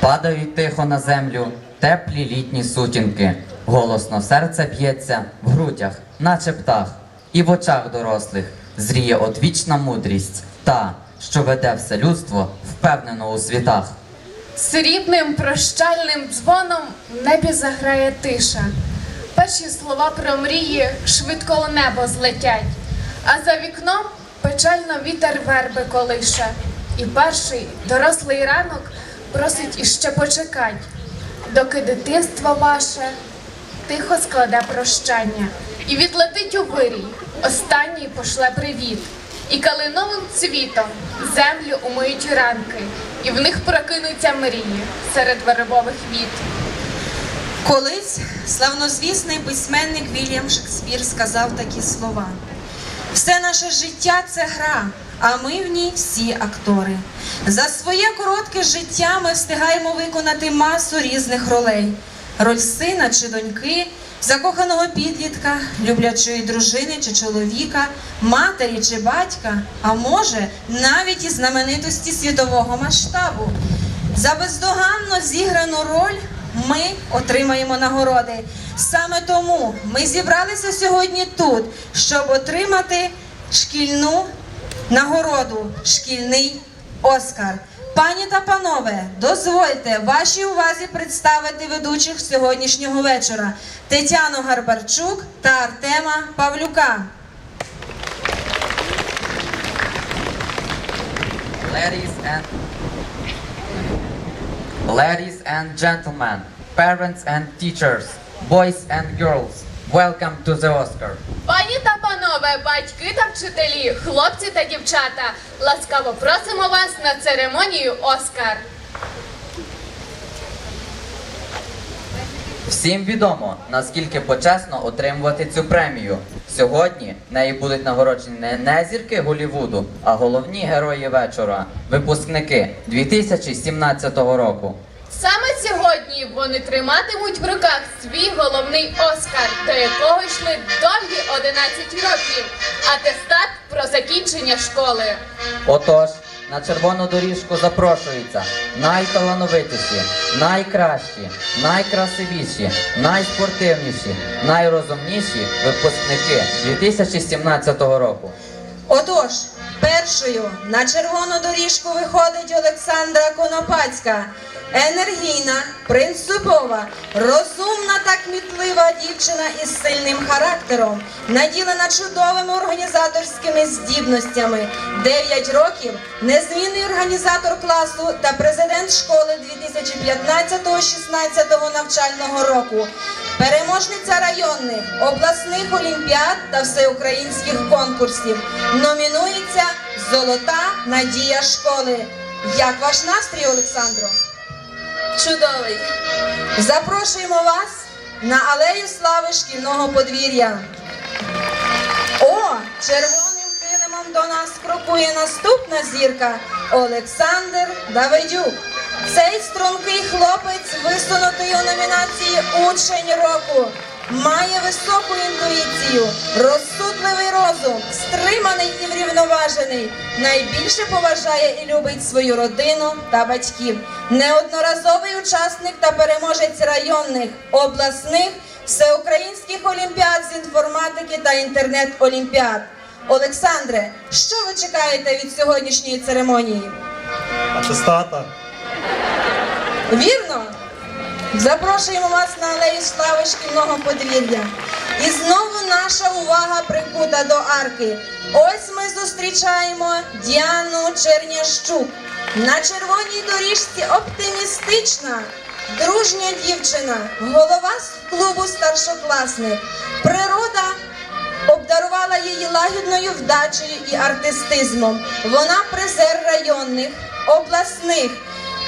Падають тихо на землю теплі літні сутінки, голосно серце б'ється в грудях, наче птах, і в очах дорослих зріє одвічна мудрість, та, що веде все людство впевнено у світах. Срібним прощальним дзвоном в небі заграє тиша. Перші слова про мрії швидко у небо злетять, а за вікном печально вітер верби колише. І перший дорослий ранок просить іще почекать, доки дитинство ваше тихо складе прощання і відлетить у вирій, останній пошле привіт. І калиновим цвітом землю умиють ранки, і в них прокинуться мрії серед вербових віт. Колись славнозвісний письменник Вільям Шекспір сказав такі слова: все наше життя це гра, а ми в ній всі актори. За своє коротке життя ми встигаємо виконати масу різних ролей: роль сина чи доньки, закоханого підлітка, люблячої дружини чи чоловіка, матері чи батька, а може навіть і знаменитості світового масштабу. За бездоганно зіграну роль ми отримаємо нагороди. Саме тому ми зібралися сьогодні тут, щоб отримати шкільну нагороду, шкільний Оскар. Пані та панове, дозвольте вашій увазі представити ведучих сьогоднішнього вечора Тетяну Гарбарчук та Артема Павлюка. Ladies and Ladies and gentlemen, parents and teachers, boys and girls, welcome to the Oscar. Пані та панове, батьки та вчителі, хлопці та дівчата, ласкаво просимо вас на церемонію Оскар. Всім відомо, наскільки почесно отримувати цю премію. Сьогодні неї будуть нагороджені не- не зірки Голівуду, а головні герої вечора, випускники 2017 року. Саме сьогодні вони триматимуть в руках свій головний Оскар, до якого йшли довгі 11 років, атестат про закінчення школи. Отож, на червону доріжку запрошуються найталановитіші, найкращі, найкрасивіші, найспортивніші, найрозумніші випускники 2017 року. Отож, першою на червону доріжку виходить Олександра Конопацька. Енергійна, принципова, розумна та кмітлива дівчина із сильним характером, наділена чудовими організаторськими здібностями. 9 років незмінний організатор класу та президент школи 2015-16 навчального року. Переможниця районних, обласних олімпіад та всеукраїнських конкурсів. Номінується Золота надія школи. Як ваш настрій, Олександро? Чудовий. Запрошуємо вас на алею слави шкільного подвір'я. О, червоним килимом до нас крокує наступна зірка Олександр Давидюк. Цей стрункий хлопець висунутий у номінації Учень року. Має високу інтуїцію, розсудливий розум, стриманий і врівноважений. Найбільше поважає і любить свою родину та батьків. Неодноразовий учасник та переможець районних, обласних, всеукраїнських олімпіад з інформатики та інтернет-олімпіад. Олександре, що ви чекаєте від сьогоднішньої церемонії? Атестата. Вірно? Запрошуємо вас на алею слави шкільного подвір'я. І знову наша увага прикута до арки. Ось ми зустрічаємо Діану Чернящук. На червоній доріжці оптимістична, дружня дівчина, голова клубу старшокласник. Природа обдарувала її лагідною вдачею і артистизмом. Вона призер районних, обласних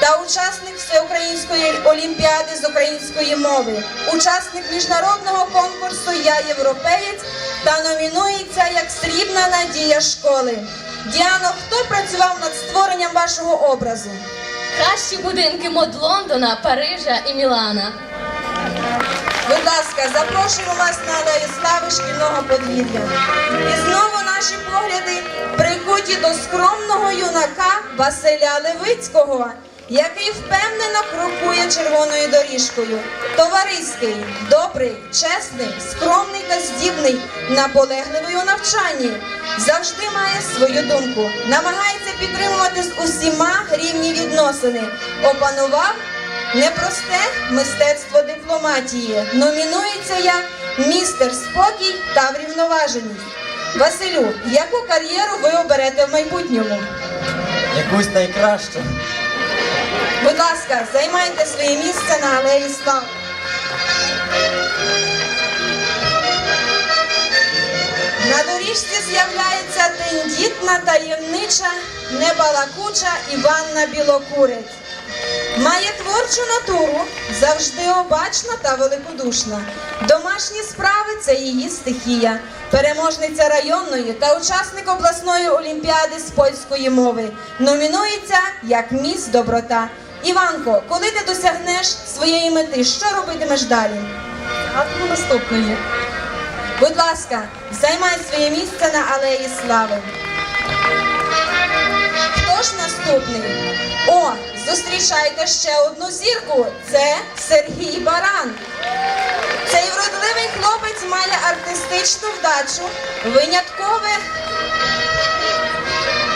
та учасник всеукраїнської олімпіади з української мови, учасник міжнародного конкурсу Я європеєць та номінується як срібна надія школи. Діано, хто працював над створенням вашого образу? Кращі будинки мод Лондона, Парижа і Мілана. Будь ласка, запрошуємо вас на алею слави шкільного подвір'я. І знову наші погляди прикуті до скромного юнака Василя Левицького. Який впевнено крокує червоною доріжкою. Товариський, добрий, чесний, скромний та здібний, наполегливий у навчанні. Завжди має свою думку, намагається підтримувати з усіма рівні відносини. Опанував непросте мистецтво дипломатії. Номінується як містер спокій та врівноваженість. Василю, яку кар'єру ви оберете в майбутньому? Якусь найкращу. Будь ласка, займайте своє місце на алеї слав. На доріжці з'являється тендітна, таємнича, небалакуча Іванна Білокурець. Має творчу натуру, завжди обачна та великодушна. Домашні справи це її стихія, переможниця районної та учасник обласної олімпіади з польської мови. Номінується як міс доброта. Іванко, коли ти досягнеш своєї мети, що робитимеш далі? Гадку наступної. Будь ласка, займай своє місце на алеї слави. Хто ж наступний? О, зустрічайте ще одну зірку. Це Сергій Баран. Цей вродливий хлопець має артистичну вдачу, виняткове,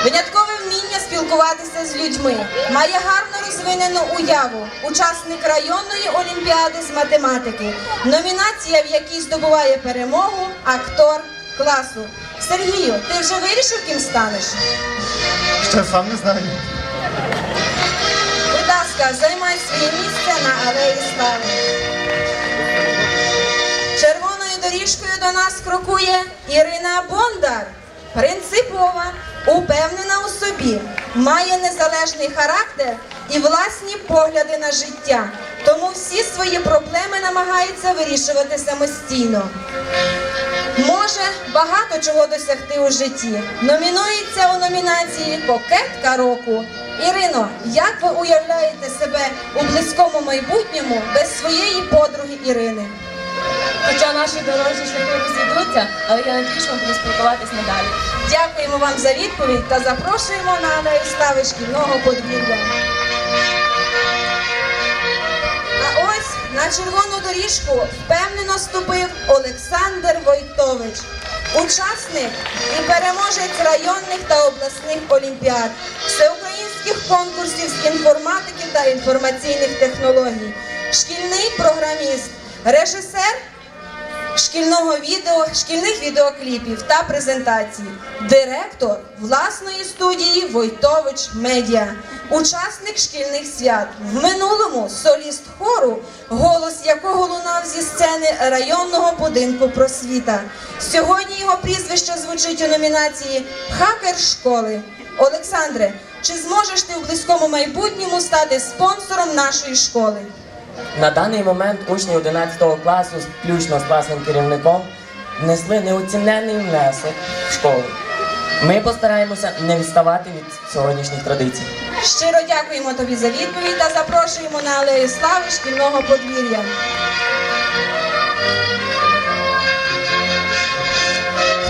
виняткове вміння спілкуватися з людьми, має гарно розвинену уяву, учасник районної олімпіади з математики, номінація, в якій здобуває перемогу, актор класу. Сергію, ти вже вирішив, ким станеш? Ще сам не знаю. Ласка, займай своє місце на алеї слави. Червоною доріжкою до нас крокує Ірина Бондар. Принципова, упевнена у собі, має незалежний характер і власні погляди на життя. Тому всі свої проблеми намагається вирішувати самостійно. Може багато чого досягти у житті. Номінується у номінації Кокетка року. Ірино, як ви уявляєте себе у близькому майбутньому без своєї подруги Ірини? Хоча наші дорожні шляхи розійдуться, але я надію, що ми будемо спілкуватись надалі. Дякуємо вам за відповідь та запрошуємо на слави шкільного подвір'я. А ось на червону доріжку впевнено ступив Олександр Войтович, учасник і переможець районних та обласних олімпіад, всеукраїнських конкурсів з інформатики та інформаційних технологій, шкільний програміст, режисер шкільного відео, шкільних відеокліпів та презентацій, директор власної студії Войтович Медіа, учасник шкільних свят. В минулому соліст хору, голос якого лунав зі сцени районного будинку просвіта. Сьогодні його прізвище звучить у номінації Хакер школи. Олександре, чи зможеш ти в близькому майбутньому стати спонсором нашої школи? На даний момент учні 11 класу, включно з класним керівником, внесли неоціненний внесок в школу. Ми постараємося не відставати від сьогоднішніх традицій. Щиро дякуємо тобі за відповідь та запрошуємо на алею слави шкільного подвір'я.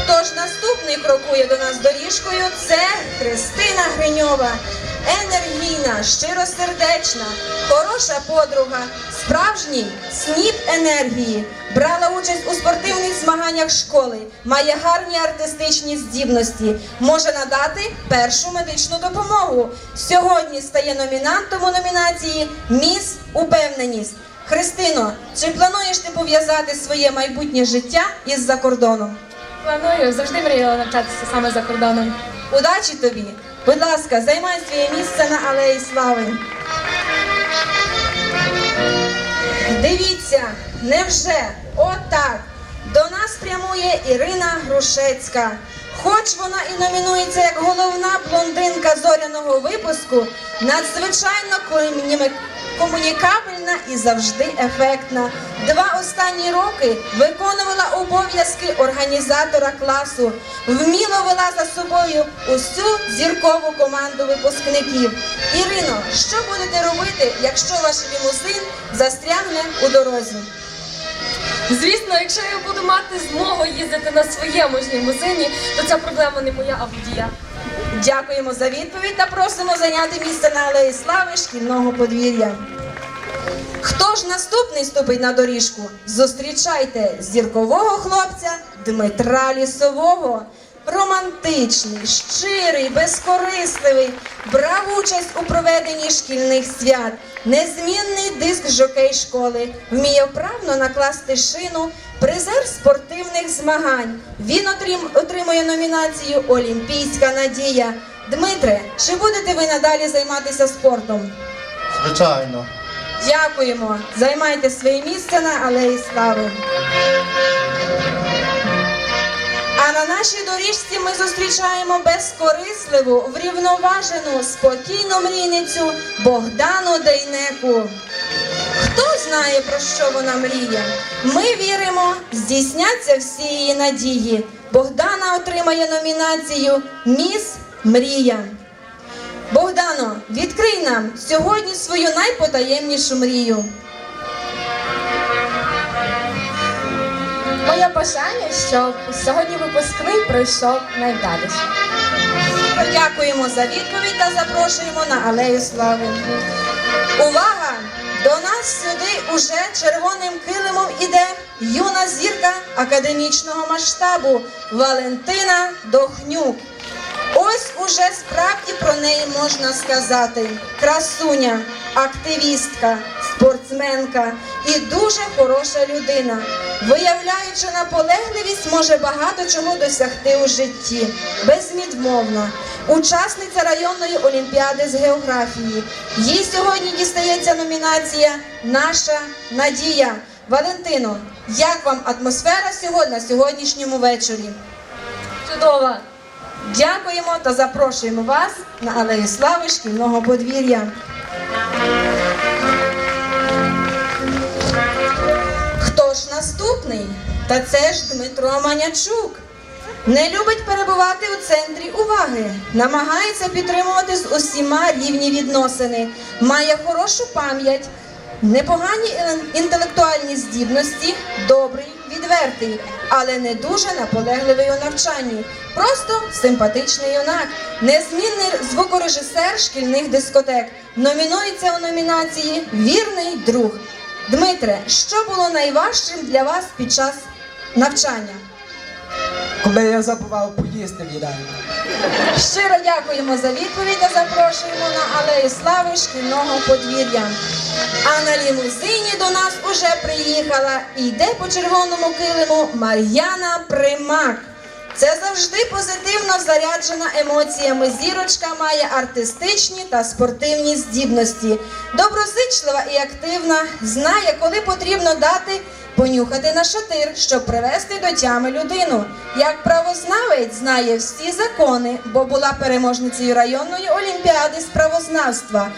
Хто ж наступний крокує до нас доріжкою? Це Христина Гриньова. Енергійна, щиросердечна, хороша подруга, справжній сніп енергії. Брала участь у спортивних змаганнях школи, має гарні артистичні здібності, може надати першу медичну допомогу. Сьогодні стає номінантом у номінації Міс Упевненість. Христино, чи плануєш ти пов'язати своє майбутнє життя із за кордоном? Планую, завжди мріяла навчатися саме за кордоном. Удачі тобі! Будь ласка, займай своє місце на алеї слави. Дивіться, невже отак до нас прямує Ірина Грушецька. Хоч вона і номінується як головна блондинка зоряного випуску, надзвичайно комуні- комунікабельна і завжди ефектна. Два останні роки виконувала обов'язки організатора класу, вміло вела за собою усю зіркову команду випускників. Ірино, що будете робити, якщо ваш лімузин застрягне у дорозі? Звісно, якщо я буду мати змогу їздити на своєму ж лімузині, то ця проблема не моя, а водія. Дякуємо за відповідь та просимо зайняти місце на алеї слави шкільного подвір'я. Хто ж наступний ступить на доріжку? Зустрічайте зіркового хлопця Дмитра Лісового. Романтичний, щирий, безкорисливий, брав участь у проведенні шкільних свят, незмінний диск жокей школи, вміє вправно накласти шину, призер спортивних змагань. Він отрим, отримує номінацію Олімпійська надія. Дмитре, чи будете ви надалі займатися спортом? Звичайно. Дякуємо. Займайте своє місце на алеї слави. А на нашій доріжці ми зустрічаємо безкорисливу, врівноважену, спокійну мрійницю Богдану Дейнеку. Хто знає, про що вона мріє? Ми віримо, здійсняться всі її надії. Богдана отримає номінацію Міс Мрія. Богдано, відкрий нам сьогодні свою найпотаємнішу мрію. Моє бажання, щоб сьогодні випускний пройшов найвдаліше. Дякуємо за відповідь та запрошуємо на алею слави. Увага! До нас сюди уже червоним килимом іде юна зірка академічного масштабу Валентина Дохнюк. Ось уже справді про неї можна сказати: красуня, активістка, спортсменка і дуже хороша людина. Виявляючи наполегливість, може багато чого досягти у житті. Безвідмовна. Учасниця районної олімпіади з географії. Їй сьогодні дістається номінація Наша надія. Валентино, як вам атмосфера сьогодні на сьогоднішньому вечорі? Чудово! Дякуємо та запрошуємо вас на алею слави шкільного подвір'я. Наступний? Та це ж Дмитро Манячук. Не любить перебувати у центрі уваги, намагається підтримувати з усіма рівні відносини, має хорошу пам'ять, непогані інтелектуальні здібності, добрий, відвертий, але не дуже наполегливий у навчанні. Просто симпатичний юнак, незмінний звукорежисер шкільних дискотек. Номінується у номінації Вірний друг. Дмитре, що було найважчим для вас під час навчання? Коли я забував поїсти в їдальні. Щиро дякуємо за відповідь та запрошуємо на алею слави шкільного подвір'я. А на лімузині до нас уже приїхала і йде по червоному килиму Мар'яна Примак. Це завжди позитивно заряджена емоціями зірочка має артистичні та спортивні здібності. Доброзичлива і активна, знає, коли потрібно дати понюхати на шатир, щоб привести до тями людину. Як правознавець знає всі закони, бо була переможницею районної олімпіади з правознавства.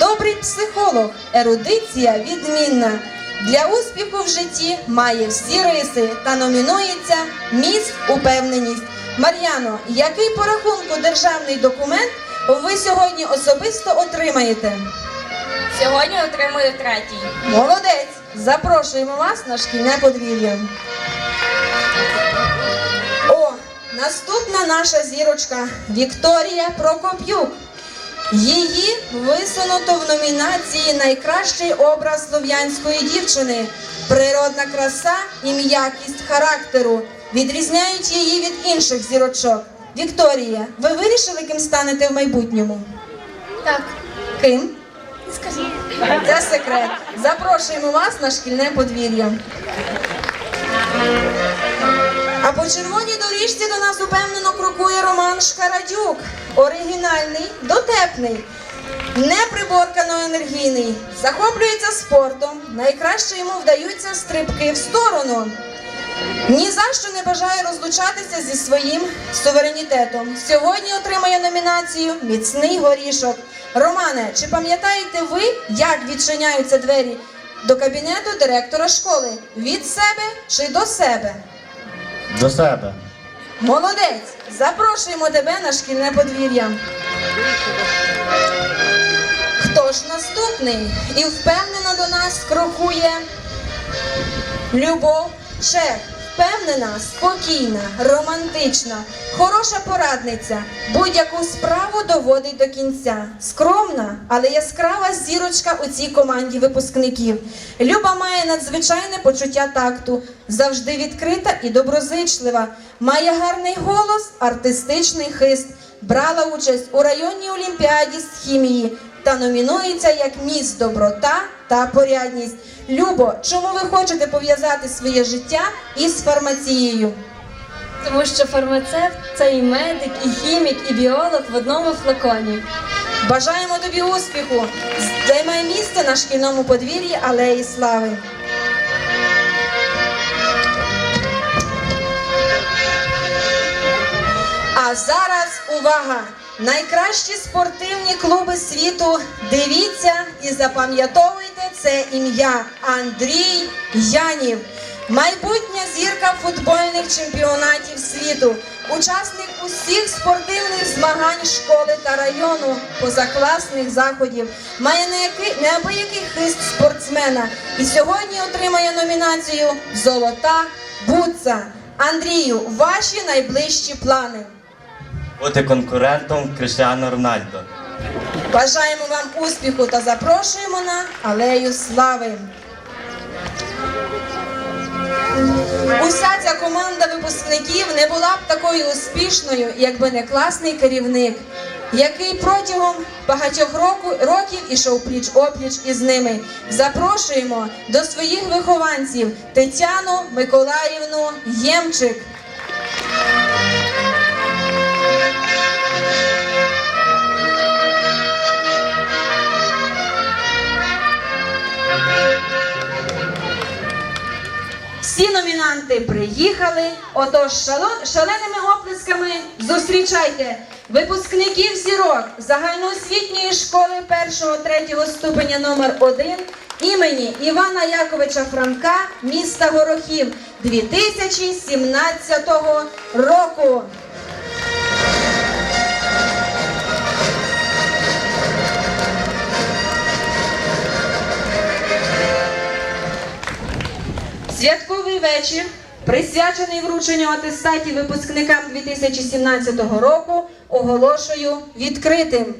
Добрий психолог, ерудиція відмінна. Для успіху в житті має всі риси та номінується Міс Упевненість. Мар'яно, який по рахунку державний документ ви сьогодні особисто отримаєте? Сьогодні отримую третій. Молодець! Запрошуємо вас на шкільне подвір'я. О, наступна наша зірочка Вікторія Прокоп'юк. Її висунуто в номінації Найкращий образ слов'янської дівчини. Природна краса і м'якість характеру відрізняють її від інших зірочок. Вікторія, ви вирішили, ким станете в майбутньому? Так, Ким? скажи. Це секрет. Запрошуємо вас на шкільне подвір'я. А по червоній доріжці до нас упевнено крокує Роман Шкарадюк. Оригінальний, дотепний, неприборкано енергійний, захоплюється спортом. Найкраще йому вдаються стрибки в сторону. Ні за що не бажає розлучатися зі своїм суверенітетом. Сьогодні отримає номінацію Міцний горішок. Романе, чи пам'ятаєте ви, як відчиняються двері до кабінету директора школи? Від себе чи до себе? До себе. Молодець! Запрошуємо тебе на шкільне подвір'я. Хто ж наступний? І впевнено до нас крокує Любов Чех. Впевнена, спокійна, романтична, хороша порадниця, будь-яку справу доводить до кінця. Скромна, але яскрава зірочка у цій команді випускників. Люба має надзвичайне почуття такту, завжди відкрита і доброзичлива. Має гарний голос, артистичний хист. Брала участь у районній олімпіаді з хімії та номінується як міс доброта та порядність. Любо, чому ви хочете пов'язати своє життя із фармацією? Тому що фармацевт це і медик, і хімік, і біолог в одному флаконі. Бажаємо тобі успіху! Займай місце на шкільному подвір'ї Алеї Слави. А зараз увага! Найкращі спортивні клуби світу. Дивіться і запам'ятовуйте це ім'я Андрій Янів. Майбутня зірка футбольних чемпіонатів світу, учасник усіх спортивних змагань школи та району, позакласних заходів, має неабиякий хист спортсмена і сьогодні отримає номінацію Золота Буца. Андрію, ваші найближчі плани. Бути конкурентом Кріштіану Рональдо. Бажаємо вам успіху та запрошуємо на алею слави. Уся ця команда випускників не була б такою успішною, якби не класний керівник, який протягом багатьох років ішов пліч опліч із ними. Запрошуємо до своїх вихованців Тетяну Миколаївну Ємчик. Номінанти приїхали. Отож, шаленими оплесками зустрічайте випускників зірок загальноосвітньої школи 1-3 ступеня номер 1 імені Івана Яковича Франка міста Горохів 2017 року. Святковий вечір, присвячений врученню атестатів випускникам 2017 року, оголошую відкритим.